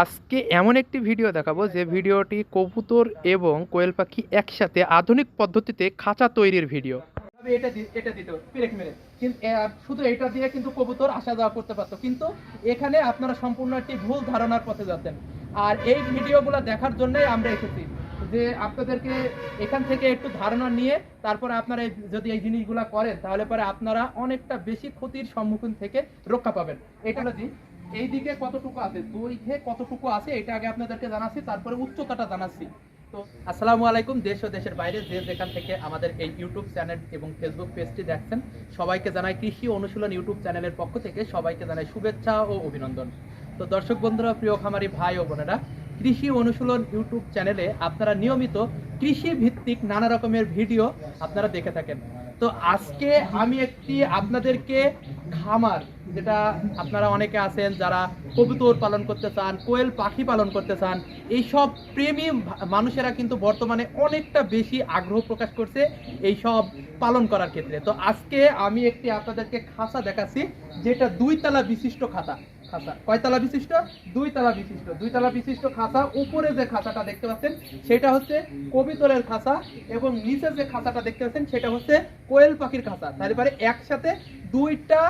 আজকে এমন একটি ভিডিও দেখাবো যে ভিডিওটি কবুতর এবং কোয়েল পাখি একসাথে আধুনিক পদ্ধতিতে খাঁচা তৈরির ভিডিও এটা দিত শুধু এটা দিয়ে কিন্তু কবুতর আসা যাওয়া করতে পারতো। কিন্তু এখানে আপনারা সম্পূর্ণ একটি ভুল ধারণার পথে যাচ্ছেন। আর এই ভিডিওগুলো দেখার জন্যই আমরা এসেছি যে আপনাদেরকে এখান থেকে একটু ধারণা নিয়ে তারপরে আপনারা যদি এই জিনিসগুলো করেন, তাহলে পরে আপনারা অনেকটা বেশি ক্ষতির সম্মুখীন থেকে রক্ষা পাবেন। এটা এই দিকে কতটুকু আছে? দৈর্ঘ্যে কতটুকু আছে? এটা আগে আপনাদেরকে জানাচ্ছি, তারপরে উচ্চতাটা জানাচ্ছি। তো, আসসালামু আলাইকুম, দেশ ও দেশের বাইরে যে যেখান থেকে আমাদের এই ইউটিউব চ্যানেল এবং ফেসবুক পেজটি দেখছেন, সবাইকে জানাই কৃষি অনুশীলন ইউটিউব চ্যানেলের পক্ষ থেকে সবাইকে জানাই শুভেচ্ছা ও অভিনন্দন। তো, দর্শক বন্ধুরা, প্রিয় খামারি ভাই ও বোনেরা, কৃষি অনুশীলন ইউটিউব চ্যানেলে আপনারা নিয়মিত কৃষি ভিত্তিক নানা রকমের ভিডিও আপনারা দেখে থাকেন। তো আজকে আমি একটি আপনাদেরকে খামার, যেটা আপনারা অনেকে আছেন যারা কবুতর পালন করতে চান, কোয়েল পাখি পালন করতে চান, এইসব প্রেমী মানুষেরা কিন্তু বর্তমানে অনেকটা বেশি আগ্রহ প্রকাশ করছে এই সব পালন করার ক্ষেত্রে। তো আজকে আমি একটি আপনাদেরকে খাঁচা দেখাচ্ছি, যেটা দুই তলা বিশিষ্ট খাতা। খাঁচা কয়তলা বিশিষ্ট? দুই তলা বিশিষ্ট। দুই তলা বিশিষ্ট খাঁচা উপরে যে খাঁচাটা দেখতে পাচ্ছেন, সেটা হচ্ছে কবিতরের খাঁচা এবং নিচে যে খাঁচাটা দেখতে পাচ্ছেন, সেটা হচ্ছে কোয়েল পাখির খাঁচা তাহলে পারে একসাথে দুইটা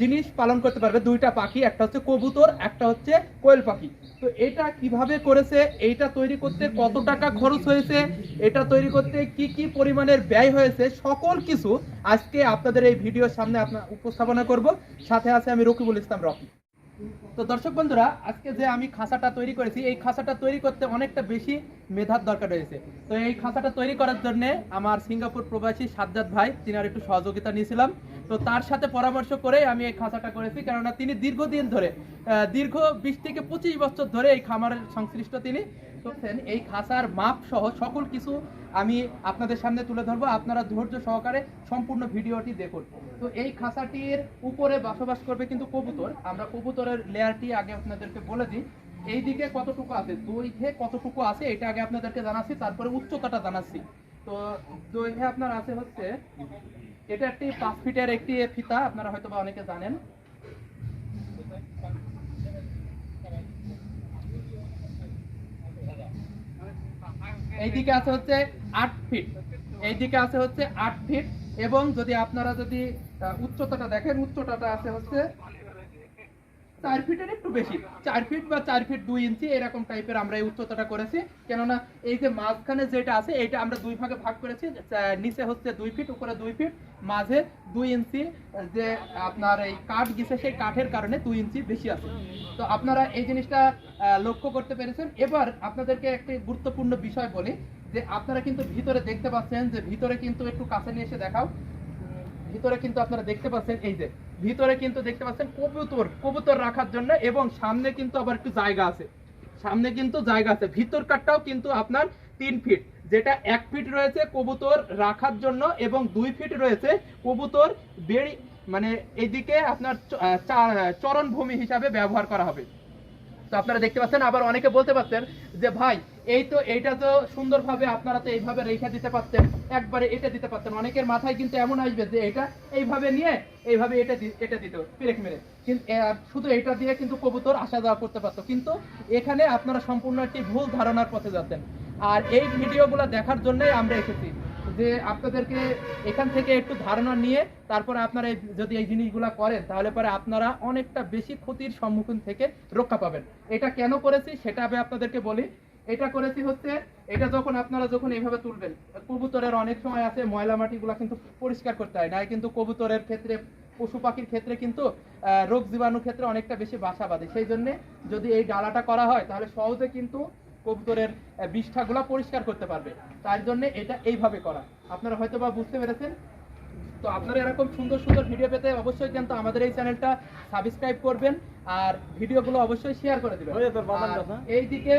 জিনিস পালন করতে পারবে। দুইটা পাখি, একটা হচ্ছে কবুতর, একটা হচ্ছে কোয়েল পাখি। তো এটা কীভাবে করেছে? এইটা তৈরি করতে কত টাকা খরচ হয়েছে? এটা তৈরি করতে কি কি পরিমাণের ব্যয় হয়েছে? সকল কিছু আজকে আপনাদের এই ভিডিওর সামনে আপনার উপস্থাপনা করব। সাথে আছে আমি রকিবুল ইসলাম রকি। তো দর্শক বন্ধুরা, আজকে যে আমি খাঁচাটা তৈরি করেছি, এই খাঁচাটা তৈরি করতে অনেকটা বেশি মেধার দরকার রয়েছে। তো এই খাঁচাটা তৈরি করার জন্য আমার সিঙ্গাপুর প্রবাসী সাজ্জাদ ভাই তিনি আর একটু সহযোগিতা নিয়েছিলাম। তো তার সাথে পরামর্শ করে আমি এই খাঁচাটা করেছি, কেননা তিনি দীর্ঘদিন ধরে দীর্ঘ বিশ থেকে পঁচিশ বছর ধরে এই খামারের সংশ্লিষ্ট তিনি। করছেন, এই খাঁচার মাপ সহ সকল কিছু আমি আপনাদের সামনে তুলে ধরবো। আপনারা ধৈর্য সহকারে সম্পূর্ণ ভিডিওটি দেখুন। তো এই খাঁচাটির উপরে বসবাস করবে কিন্তু কবুতর। আমরা কবুতরের লেয়ারটি আগে আপনাদেরকে বলে দিই। এই দিকে কতটুকু আছে? দৈর্ঘ্যে কতটুকু আছে এটা আগে আপনাদেরকে জানাচ্ছি, তারপরে উচ্চতাটা জানাচ্ছি। তো দৈর্ঘ্যে আপনার আছে হচ্ছে, এটা একটি পাঁচ ফিটের একটি ফিতা, আপনারা হয়তো বা অনেকে জানেন। এইদিকে আছে হচ্ছে আট ফিট এইদিকে আছে হচ্ছে আট ফিট এবং যদি আপনারা যদি উচ্চতাটা দেখেন, উচ্চতাটা আছে হচ্ছে চার ফিটের একটু বেশি। চার ফিট বা চার ফিট দুই ইঞ্চি এরকম টাইপের আমরা এই উচ্চতাটা করেছি। কেননা এই যে মাঝখানে যেটা আছে এটা আমরা দুই ভাগে ভাগ করেছি। নিচে হচ্ছে দুই ফিট, উপরে দুই ফিট, মাঝে দুই ইঞ্চি। যে আপনার এই কাঠ গেছে, সেই কাঠের কারণে দুই ইঞ্চি বেশি আছে। তো আপনারা এই জিনিসটা লক্ষ্য করতে পেরেছেন। এবার আপনাদেরকে একটি গুরুত্বপূর্ণ বিষয় বলি, যে আপনারা কিন্তু ভিতরে দেখতে পাচ্ছেন যে ভিতরে কিন্তু একটু কাছে নিয়ে এসে দেখাও। ভিতরে কিন্তু আপনারা দেখতে পাচ্ছেন এই যে ভিতরে কিন্তু দেখতে পাচ্ছেন কবুতর কবুতর রাখার জন্য এবং সামনে কিন্তু আবার একটু জায়গা আছে। সামনে কিন্তু জায়গা আছে। ভিতর কাটটাও কিন্তু আপনার তিন ফিট যেটা এক ফিট রয়েছে কবুতর রাখার জন্য এবং দুই ফিট রয়েছে কবুতর বেড়ি মানে এইদিকে আপনার চ- আহ, চা- চরণ ভূমি হিসাবে ব্যবহার করা হবে। তো আপনারা দেখতে পাচ্ছেন আবার অনেকে বলতে পারছেন যে ভাই এই তো এইটা তো সুন্দরভাবে আপনারা তো এইভাবে রেখে দিতে পারতেন, একবারে এটা দিতে পারতেন। অনেকের মাথায় কিন্তু এমন আসবে যে এটা এইভাবে নিয়ে এইভাবে এটা এটা দিত, পেরেক মেরে। কিন্তু শুধু এটা দিয়ে কিন্তু কবুতর আসা যাওয়া করতে পারতো। কিন্তু এখানে আপনারা সম্পূর্ণ একটি ভুল ধারণার পথে যাচ্ছেন। আর এই ভিডিওগুলো দেখার জন্যই আমরা এসেছি যে আপনাদেরকে এখান থেকে একটু ধারণা নিয়ে তারপরে আপনারা যদি এই জিনিসগুলো করেন, তাহলে পরে আপনারা অনেকটা বেশি ক্ষতির সম্মুখীন থেকে রক্ষা পাবেন। এটা কেন করেছি সেটা আমি আপনাদেরকে বলি। এটা করেছি হচ্ছে এটা যখন আপনারা যখন এইভাবে তুলবেন কবুতরের অনেক সময় আছে ময়লা মাটিগুলো কিন্তু পরিষ্কার করতে হয় না কিন্তু কবুতরের ক্ষেত্রে পশু পাখির ক্ষেত্রে কিন্তু রোগ জীবাণু ক্ষেত্রে অনেকটা বেশি বাসা বাঁধে। সেই জন্য যদি এই ডালাটা করা হয় তাহলে সহজে কিন্তু কবুতরের বিষ্ঠাগুলো পরিষ্কার করতে পারবে। তার জন্য এটা এইভাবে করা। আপনারা হয়তো বা বুঝতে পেরেছেন? তো আপনারা এরকম সুন্দর সুন্দর ভিডিও পেতে অবশ্যই কিন্তু আমাদের এই চ্যানেলটা সাবস্ক্রাইব করবেন আর ভিডিওগুলো অবশ্যই শেয়ার করে দিবেন। হয়ে? এইদিকে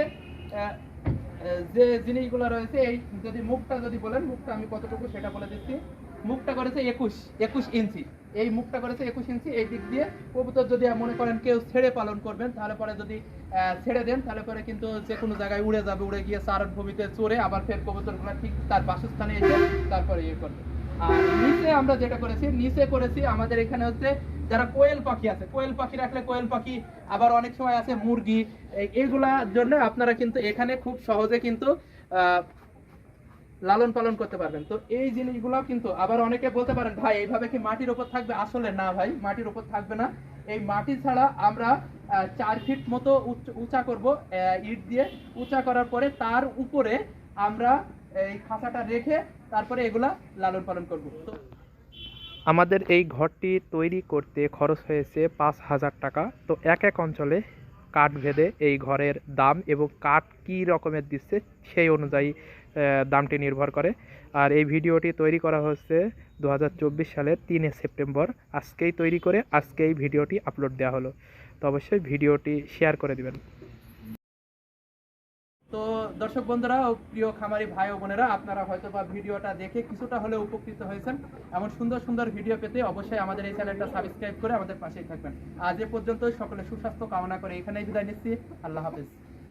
যে জিনিসগুলো রয়েছে, এই যদি মুখটা যদি বলেন, মুখটা আমি কতটুকু সেটা বলে দিচ্ছি। মুখটা করেছে একুশ একুশ ইঞ্চি। এই মুখটা করেছে একুশ ইঞ্চি, এই দিক দিয়ে কবুতর যদি মনে করেন কেউ ছেড়ে পালন করবেন, তাহলে পরে যদি ছেড়ে দেন, তাহলে পরে কিন্তু যে কোনো জায়গায় উড়ে যাবে, উড়ে গিয়ে চারণ ভূমিতে চড়ে আবার ফের কবুতরগুলো ঠিক তার বাসস্থানে এসে তারপরে ইয়ে করবে। আর নিচে আমরা যেটা করেছি, নিচে করেছি আমাদের এখানে হচ্ছে যারা কোয়েল পাখি আছে, কোয়েল পাখি রাখলে কোয়েল পাখি, আবার অনেক সময় আছে মুরগি, এই- এইগুলার জন্য আপনারা কিন্তু এখানে খুব সহজে কিন্তু লালন পালন করতে পারবেন। তো এই জিনিসগুলো কিন্তু আবার অনেকে বলতে পারেন, ভাই, এইভাবে কি মাটির উপর থাকবে? আসলে না ভাই, মাটির উপর থাকবে না। এই মাটি ছাড়া আমরা চার ফিট মতো উঁচা করব ইট দিয়ে। উঁচা করার পরে তার উপরে আমরা এই খাঁচাটা রেখে তারপরে এগুলা লালন পালন করব। আমাদের এই ঘরটি তৈরি করতে খরচ হয়েছে পাঁচ হাজার টাকা। তো এক এক অঞ্চলে কাঠ ভেদে এই ঘরের দাম এবং কাঠ কী রকমের দিচ্ছে সেই অনুযায়ী দামটি নির্ভর করে। আর এই ভিডিওটি তৈরি করা হচ্ছে দু হাজার চব্বিশ সালের তিনে সেপ্টেম্বর। আজকেই তৈরি করে আজকেই ভিডিওটি আপলোড দেওয়া হলো। তো অবশ্যই ভিডিওটি শেয়ার করে দিবেন। দর্শক বন্ধুরা ও প্রিয় খামারি ভাই ও বোনেরা, আপনারা হয়তো বা ভিডিওটা দেখে কিছুটা হলে উপকৃত হয়েছেন। এমন সুন্দর সুন্দর ভিডিও পেতে অবশ্যই আমাদের এই চ্যানেলটা সাবস্ক্রাইব করে আমাদের পাশেই থাকবেন। আজ এ পর্যন্ত সকলে সুস্বাস্থ্য কামনা করে এখানেই বিদায় নিচ্ছি। আল্লাহ হাফেজ।